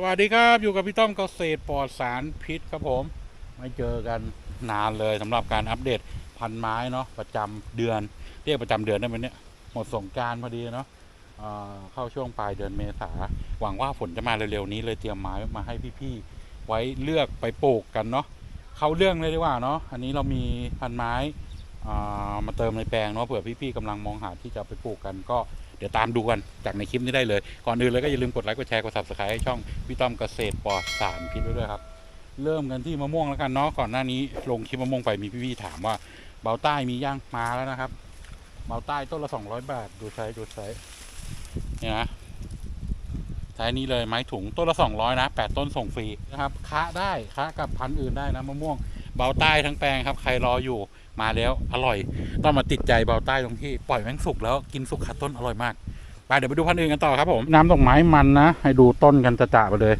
สวัสดีครับ อยู่กับพี่ต้อมเกษตรปลอดสารพิษครับผม ไม่เจอกันนานเลยสำหรับการอัปเดตพันไม้เนาะประจำเดือน เรียกประจำเดือนได้ไหมเนี่ยหมดสงการพอดีเนาะเเข้าช่วงปลายเดือนเมษาหวังว่าฝนจะมาเร็วๆนี้เลยเตรียมไม้มาให้พี่ๆไว้เลือกไปปลูกกันเนาะเข้าเรื่องเลยดีกว่าเนาะอันนี้เรามีพันไม้มาเติมในแปลงเนาะเผื่อพี่ๆกำลังมองหาที่จะไปปลูกกันก็ เดี๋ยวตามดูกันจากในคลิปนี้ได้เลย ก่อนอื่นเลยก็อย่าลืมกดไลค์กดแชร์กด subscribe ให้ช่องพี่ต้อมเกษตรปลอดสารพิษไว้ด้วยครับ เริ่มกันที่มะม่วงแล้วกันเนาะก่อนหน้านี้ลงคลิปมะม่วงไปมีพี่ๆถามว่าเบาใต้มีย่างมาแล้วนะครับเบาใต้ต้นละสองร้อยบาทดูไซส์ดูไซส์เนี่ยนะไซส์นี้เลยไม้ถุงต้นละสองร้อยนะแปดต้นส่งฟรีนะครับค้าได้ค้ากับพันธุ์อื่นได้นะมะม่วงเบาใต้ทั้งแปลงครับ ใครรออยู่ มาแล้วอร่อย ต้องมาติดใจเบาใต้ตรงที่ปล่อยแมงสุกแล้วกินสุกขาต้นอร่อยมากไปเดี๋ยวไปดูพันธุ์อื่นกันต่อครับผมน้ำดอกไม้มันนะให้ดูต้นกันจะจ่าไปเลย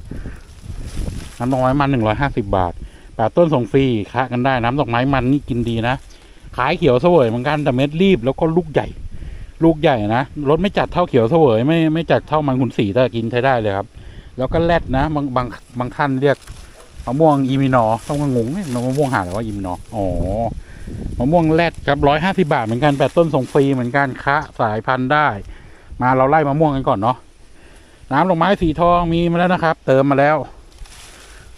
น้ำดอกไม้มันหนึ่งร้อยห้าสิบาทแปดต้นส่งฟรีค้ากันได้น้ำดอกไม้มันนี่กินดีนะขายเขียวเสวยเหมือนกันแต่เม็ดรีบแล้วก็ลูกใหญ่ ลูกใหญ่นะรสไม่จัดเท่าเขียวเสวยไม่ไม่จัดเท่ามันขุนสีแต่กินใช้ได้เลยครับ แล้วก็แรดนะ บางบางบางท่านเรียกมะม่วงอีมินอต้องงงเนี่ยมะม่วงหาหรือว่าอีมินออ๋อ มะม่วงแรดครับร้อยห้าสิบาทเหมือนกันแปดต้นส่งฟรีเหมือนกันคะสายพันธุ์ได้ มาเราไล่มะม่วงกันก่อนเนาะน้ำดอกไม้สีทองมีมาแล้วนะครับ เติมมาแล้ว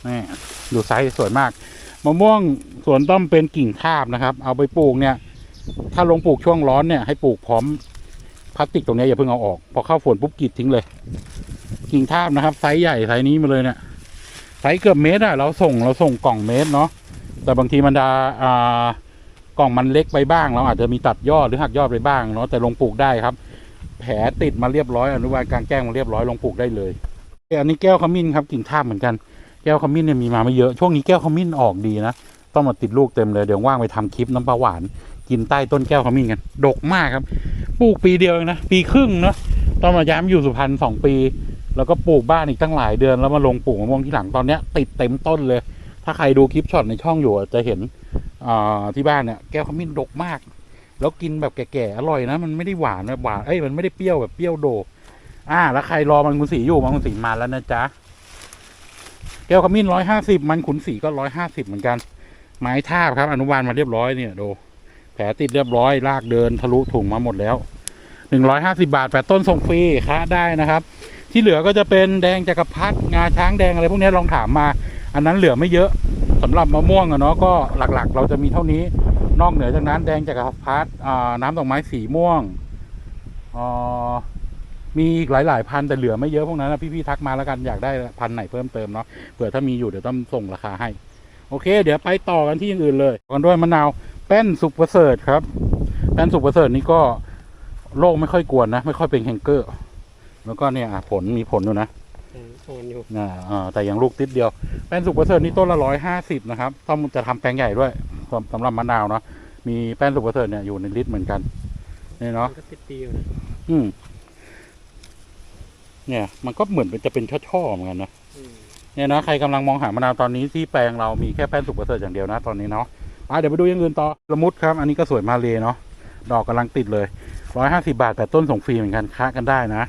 นี่ดูไซส์สวยมากมะม่วงสวนต้อมเป็นกิ่งทาบนะครับ เอาไปปลูกเนี่ย ถ้าลงปลูกช่วงร้อนเนี่ยให้ปลูกพร้อมพลาสติกตรงนี้อย่าเพิ่งเอาออก พอเข้าฝนปุ๊บกรีดทิ้งเลย กิ่งทาบนะครับไซส์ใหญ่ไซส์นี้มาเลยเนี่ยไซส์เกือบเมตรอะเราส่งเราส่งกล่องเมตรเนาะแต่บางทีมันดาอ่า กล่องมันเล็กไปบ้าง เราอาจจะมีตัดยอดหรือหักยอดไปบ้างเนาะแต่ลงปลูกได้ครับ แผลติดมาเรียบร้อยอนุบาลกลางแจ้งมาเรียบร้อยลงปลูกได้เลยอันนี้แก้วขมิ้นครับกิ่งทาบเหมือนกันแก้วขมิ้นเนี่ยมีมาไม่เยอะช่วงนี้แก้วขมิ้นออกดีนะต้องมาติดลูกเต็มเลยเดี๋ยวว่างไปทำคลิปน้ำปลาหวาน กินใต้ต้นแก้วขมิ้นกันดกมากครับปลูกปีเดียวเองนะปีครึ่งเนาะต้องมาย้ายมาอยู่สุพรรณสองปี แล้วก็ปลูกบ้านอีกตั้งหลายเดือนแล้วมาลงปลูกมะม่วงที่หลังตอนเนี้ยติดเต็มต้นเลย ถ้าใครดูคลิปช็อตในช่องอยู่จะเห็น ที่บ้านเนี่ยแก้วขมิ้นดกมาก แล้วกินแบบแก่ๆอร่อยนะ มันไม่ได้หวานแบบหวานเอ้ยมันไม่ได้เปรี้ยวแบบเปรี้ยวโดอ่า แล้วใครรอมันขุนสีอยู่มันขุนสีมาแล้วนะจ๊ะแก้วขมิ้นร้อยห้าสิบมันขุนสีก็ร้อยห้าสิบเหมือนกัน ไม้ท่าครับ อนุบาลมาเรียบร้อยเนี่ยดูแผลติดเรียบร้อยลากเดินทะลุถุงมาหมดแล้วหนึ่งร้อยห้าสิบาทแปดต้นส่งฟรีค้าได้นะครับ ที่เหลือก็จะเป็นแดงจักรพรรดิงาช้างแดงอะไรพวกนี้ลองถามมา อันนั้นเหลือไม่เยอะ สำหรับมะม่วงอะเนาะก็หลักๆ เราจะมีเท่านี้นอกเหนือจากนั้นแดงจักรพรรดิอ่าน้ำดอกไม้สีม่วงมีอีกหลาย ๆ พันแต่เหลือไม่เยอะพวกนั้นนะพี่ ๆ ทักมาแล้วกันอยากได้พันไหนเพิ่มเติมเนาะเผื่อถ้ามีอยู่เดี๋ยวต้องส่งราคาให้ โอเค เดี๋ยวไปต่อกันที่อย่างอื่นเลยกันด้วยมะนาวแป้นสุกประเสริฐครับแป้นสุกประเสริฐนี่ก็โรคไม่ค่อยกวนนะ ไม่ค่อยเป็นแฮงเกอร์ แล้วก็เนี่ยผลมีผลอยู่นะ อืมโอนอยู่อ่าอ่าแต่ยังลูกติดเดียวแป้นสุกประเสริฐนี่ต้นละร้อยห้าสิบนะครับ ต้องจะทำแปลงใหญ่ด้วยสำสำหรับมะนาวเนาะมีแป้นสุกประเสริฐเนี่ยอยู่ในลิตรเหมือนกันเนี่ยเนาะมันก็ติดดีอยู่นะอืม เนี่ย มันก็เหมือนเป็นจะเป็นช่อๆเหมือนกันนะอืมเนี่ยนะใครกำลังมองหามะนาวตอนนี้ที่แปลงเรามีแค่แป้นสุกประเสริฐอย่างเดียวนะตอนนี้เนาะไปเดี๋ยวไปดูอย่างอื่นต่อละมุดครับ อันนี้ก็สวยมาเลยเนาะดอกกำลังติดเลยร้อยห้าสิบาทแต่ต้นส่งฟรีเหมือนกันค้ากันได้นะ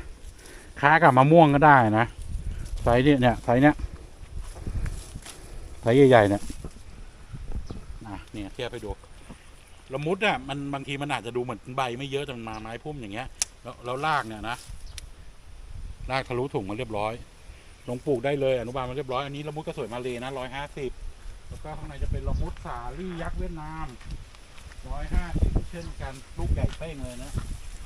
ค้ากับมะม่วงก็ได้นะ ไซส์เนี่ยเนี่ยไซส์เนี้ยไซส์ใหญ่ๆเนี่ยอะเนี่ยเทียบไปดูละมุดอะมันบางทีมันอาจจะดูเหมือนใบไม่เยอะแต่มันมาไม้พุ่มอย่างเงี้ย แล้วแล้วรากเนี่ยนะรากทะลุถุงมาเรียบร้อย ลงปลูกได้เลยอนุบาลมาเรียบร้อยอันนี้ละมุดก็สวยมาเลยนะร้อยห้าสิบแล้วก็ข้างในจะเป็นละมุดสาลี่ยักษ์เวียดนามร้อยห้าสิบเช่นกันลูกใหญ่เป้งเลยนะ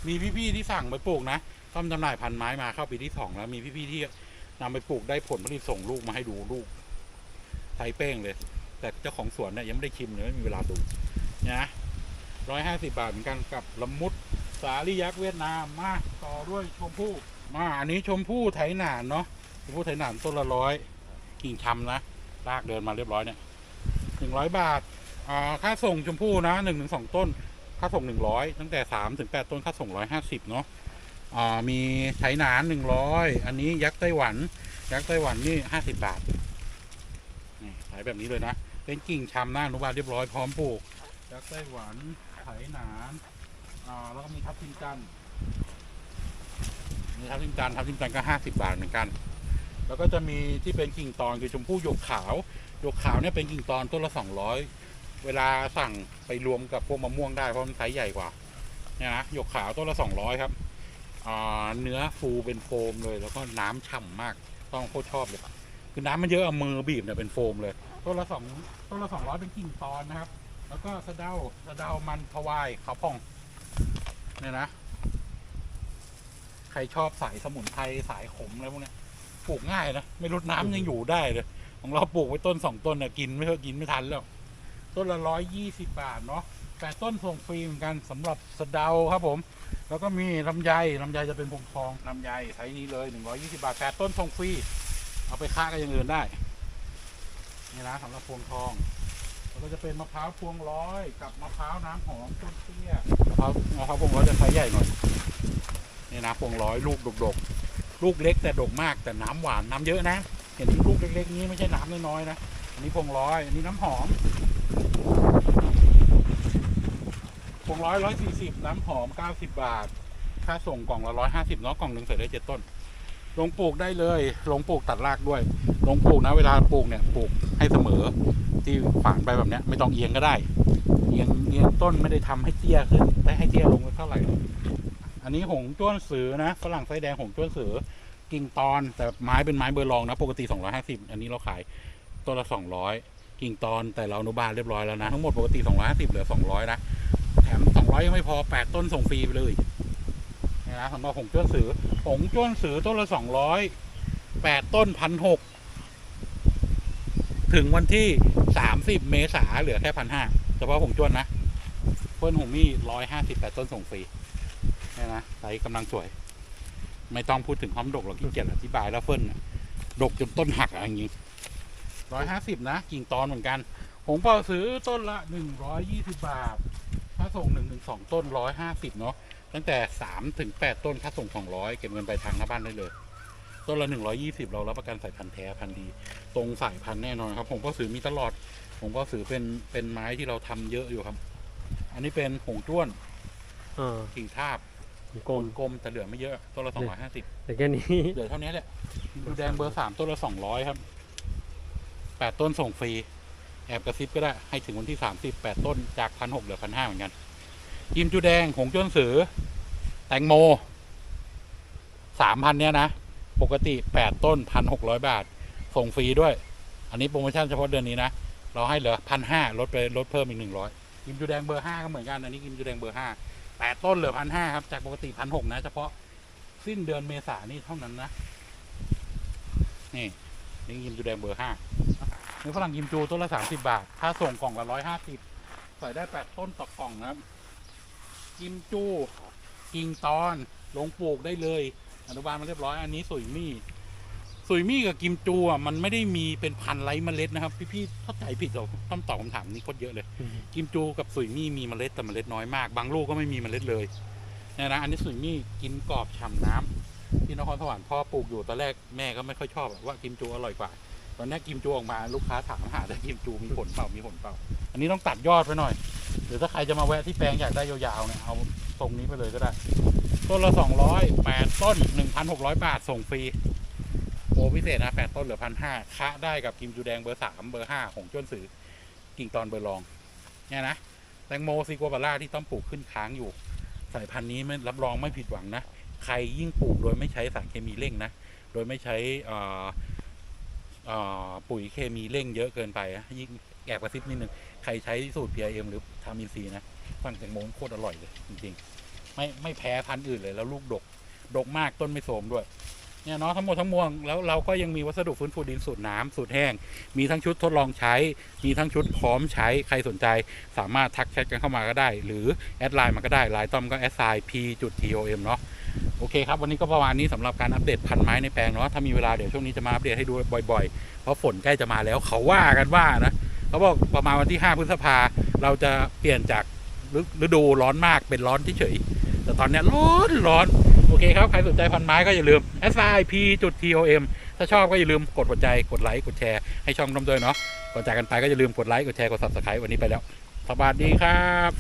มีพี่ๆที่สั่งไปปลูกนะต้อมจำหน่ายพันไม้มาเข้าปีที่สองแล้วมีพี่ๆที่ นำไปปลูกได้ผลผลิตส่งลูกมาให้ดูลูกไทยเป้งเลย แต่เจ้าของสวนเนี่ยยังไม่ได้ชิมเลยไม่มีเวลาดูนะร้อยห้าสิบาทเหมือนกันกับละมุดสาลี่ยักษ์เวียดนามมาต่อด้วยชมพู่มาอันนี้ชมพู่ไถหนานเนาะผู้ไทยหนานต้นละร้อยกิ่งชำนะลากเดินมาเรียบร้อยเนี่ยหนึ่งร้อยบาทอ่าค่าส่งชมพู่นะหนึ่งถึงสองต้น ค่าส่งหนึ่งร้อยตั้งแต่สามถึงแปดต้นค่าส่งร้อยห้าสิบเนาะ มีไถหนานหนึ่งร้อยอันนี้ยักษ์ไต้หวัน ยักษ์ไต้หวันนี่ห้าสิบบาทนี่ขายแบบนี้เลยนะ เป็นกิ่งชำนะอนุบาลเรียบร้อยพร้อมปลูก ยักษ์ไต้หวันไถหนานแล้วก็มีทับทิมจันมีทับทิมจันทับทิมจันก็ห้าสิบบาทเหมือนกัน แล้วก็จะมีที่เป็นกิ่งตอนคือชมพู่หยกขาวหยกขาวเนี่ยเป็นกิ่งตอนต้นละสองร้อยเวลาสั่งไปรวมกับพวกมะม่วงได้เพราะมันไซส์ใหญ่กว่าเนี่ยนะหยกขาวต้นละสองร้อยครับ เนื้อฟูเป็นโฟมเลย แล้วก็น้ำฉ่ำมาก ต้องโคตรชอบเลยคือน้ำมันเยอะเอามือบีบเนี่ยเป็นโฟมเลยต้นละสองต้นละสองร้อยเป็นกิ่งตอนนะครับ แล้วก็สะเดาสะเดามันพวายขาวผ่องเนี่ยนะ ใครชอบสายสมุนไพรสายขมอะไรพวกนี้ปลูกง่ายนะไม่ลดน้ำยังอยู่ได้เลย ของเราปลูกไว้ต้นสองต้นน่ะกินไม่เท่ากินไม่ทันแล้ว ต้นละร้อยยี่สิบบาทเนาะแต่ต้นส่งฟรีเหมือนกันสำหรับสะเดาครับผม แล้วก็มีลำไยลำไยจะเป็นพวงทองลำไยไซส์นี้เลยหนึ่งร้อยี่สิบาทแต่ต้นส่งฟรี เอาไปค้ากับอย่างอื่นได้ นี่นะสำหรับพวงทองแล้วก็จะเป็นมะพร้าวพวงร้อย กับมะพร้าวน้ำหอมต้นเตี้ยมะพร้าวมะพร้าวพวงร้อยจะไซส์ใหญ่หน่อย นี่นะพวงร้อยลูกดกๆ ลูกเล็กแต่ดกมากแต่น้ำหวานน้ำเยอะนะ เห็นลูกเล็กๆนี้ไม่ใช่น้ำน้อยๆนะอันนี้พวงร้อยอันนี้น้ำหอม พวงร้อยร้อยสี่สิบน้ำหอมเก้าสิบบาท ค่าส่งกล่องละร้อยห้าสิบเนาะกล่องหนึ่งใส่ได้เจ็ดต้นลงปลูกได้เลยลงปลูกตัดรากด้วยลงปลูกนะเวลาปลูกเนี่ยปลูกให้เสมอ ที่ฝานไปแบบเนี้ยไม่ต้องเอียงก็ได้ เอียงเอียงต้นไม่ได้ทำให้เตี้ยขึ้นได้ให้เตี้ยลงเท่าไหร่ อันนี้หงจ้วนสือนะฝรั่งไส้แดงหงจ้วนสือกิ่งตอนแต่ไม้เป็นไม้เบอร์ลองนะปกติ 250 อันนี้เราขายต้นละ 200 กิ่งตอนแต่เราอนุบาลเรียบร้อยแล้วนะทั้งหมดปกติ 250เหลือ 200 นะ แถม200ยังไม่พอ8ต้นส่งฟรีไปเลยนี่ยนะสำหรับหงจ้วนสือหงจ้วนสือต้นละ200 8ต้นพันหกถึงวันที่30เมษาเหลือแค่พันห้าเฉพาะหงจ้วนนะเพิ่นหงมี่158ต้นส่งฟรีนี่นะไซส์กำลังสวย ไม่ต้องพูดถึงความดกหรอกที่เกียจอธิบายแล้วเฟิ่นน่ะดกจนต้นหักอะไรอย่างงี้ร้อยห้าสิบนะกิ่งตอนเหมือนกัน หงเป่าซื้อต้นละหนึ่งร้อยยี่สิบาท ส่งหนึ่งถึงสองต้นร้อยห้าสิบเนาะตั้งแต่สามถึงแปดต้นค่าส่งสองร้อยเก็บเงินไปลายทางหน้าบ้านได้เลย ต้นละหนึ่งร้อยี่สิบเรารับประกันสายพันธุ์แท้พันธุ์ดี ตรงสายพันธุ์แน่นอนครับหงเป่าซื้อมีตลอดหงเป่าซื้อเป็นเป็นไม้ที่เราทำเยอะอยู่ครับ อันนี้เป็นหงจ้วนเออกิ่งทาบกลมกลมแต่เหลือไม่เยอะต้นละสองร้อยห้าสิบแต่แค่นี้เหลือเท่านี้แหละดูแดงเบอร์สามต้นละสองร้อยครับแปดต้นส่งฟรีแอบกระซิบก็ได้ให้ถึงวันที่สามสิบแปดต้นจากพันหกเหลือพันห้าเหมือนกัน ยิมจูแดง หงจนสือ แตงโมสามพันเนี้ยนะ ปกติแปดต้นพันหกร้อยบาท ส่งฟรีด้วย อันนี้โปรโมชั่นเฉพาะเดือนนี้นะ เราให้เหลือพันห้าลดไปลดเพิ่มอีกหนึ่งร้อยกิมจูแดงเบอร์ห้าก็เหมือนกัน อันนี้กิมจูแดงเบอร์ห้าแปดต้นเหลือพันห้าครับ จากปกติพันหกนะ เฉพาะสิ้นเดือนเมษายนนี่เท่านั้นนะ นี่นี่กิมจูแดงเบอร์ห้าเนื้อฝรั่งกิมจูต้นละสามสิบาท ถ้าส่งกล่องละร้อยห้าสิบใส่ได้แปดต้นต่อกล่องนะครับ กิมจูกิ่งตอนลงปลูกได้เลย อนุบาลมาเรียบร้อยอันนี้สุยมี่สุยมี่กับกิมจูอะมันไม่ได้มีเป็นพันไร้เมล็ดนะครับ พี่ๆเข้าใจผิดเราต้องตอบคำถามนี้โคตรเยอะเลย กิมจูกับสุยมี่มีเมล็ดแต่เมล็ดน้อยมาก บางลูกก็ไม่มีเมล็ดเลยเนี่ยนะอันนี้สุยมี่กินกรอบฉ่ำน้ำที่นครสวรรค์พ่อปลูกอยู่ตอนแรกแม่ก็ไม่ค่อยชอบอะว่ากิมจูอร่อยกว่า ตอนนี้กิมจูออกมาลูกค้าถามหาแต่กิมจูมีผลเปล่ามีผลเปล่า อันนี้ต้องตัดยอดไปหน่อย หรือถ้าใครจะมาแวะที่แปลงอยากได้ยาวๆเนี่ยเอาตรงนี้ไปเลยก็ได้ ต้นละสองร้อยแปดต้นหนึ่งพันหกร้อยบาทส่งฟรีโปรพิเศษนะแปดต้นเหลือพันห้าคะได้กับกิมจูแดงเบอร์สามเบอร์ห้าของจ้นสือกิ่งตอนเบอร์รอง เนี่ยนะแตงโมซีกัวบาร่าที่ต้องปลูกขึ้นค้างอยู่ สายพันธุ์นี้ไม่รับรองไม่ผิดหวังนะ ใครยิ่งปลูกโดยไม่ใช้สารเคมีเร่งนะ โดยไม่ใช่ปุ๋ยเคมีเร่งเยอะเกินไป ยิ่งแอบกระซิบนิดนึง ใครใช้สูตร PIM หรือทามินซีนะฟังแตงโมโคตรอร่อยเลยจริงๆ ไม่ไม่แพ้พันธุ์อื่นเลยแล้วลูกดก ดกมากต้นไม่โทรมด้วยเนี่ยเนาะทั้งหมดทั้งมวลแล้วเราก็ยังมีวัสดุฟื้นฟูดินสูตรน้ำสูตรแห้ง มีทั้งชุดทดลองใช้ มีทั้งชุดพร้อมใช้ใครสนใจสามารถทักแชทกันเข้ามาก็ได้ หรือแอดไลน์มาก็ได้ไลน์ต้อมก็แอดไซน์ p จุด tom เนาะโอเคครับ วันนี้ก็ประมาณนี้สำหรับการอัปเดตพันไม้ในแปลงเนาะถ้ามีเวลาเดี๋ยวช่วงนี้จะมาอัปเดตให้ดูบ่อยๆ เพราะฝนใกล้จะมาแล้วเขาว่ากันว่านะ เขาบอกประมาณวันที่ 5 พฤษภาเราจะเปลี่ยนจากฤดูร้อนมากเป็นร้อนเฉยๆแต่ตอนเนี้ยร้อนร้อนโอเคครับ ใครสนใจพันไม้ก็อย่าลืม s i p tom ถ้าชอบก็อย่าลืมกดหัวใจกดไลค์กดแชร์ให้ช่องน้ำด้วยเนาะก่อนจากกันไปก็อย่าลืมกดไลค์กดแชร์กด subscribe วันนี้ไปแล้ว สวัสดีครับ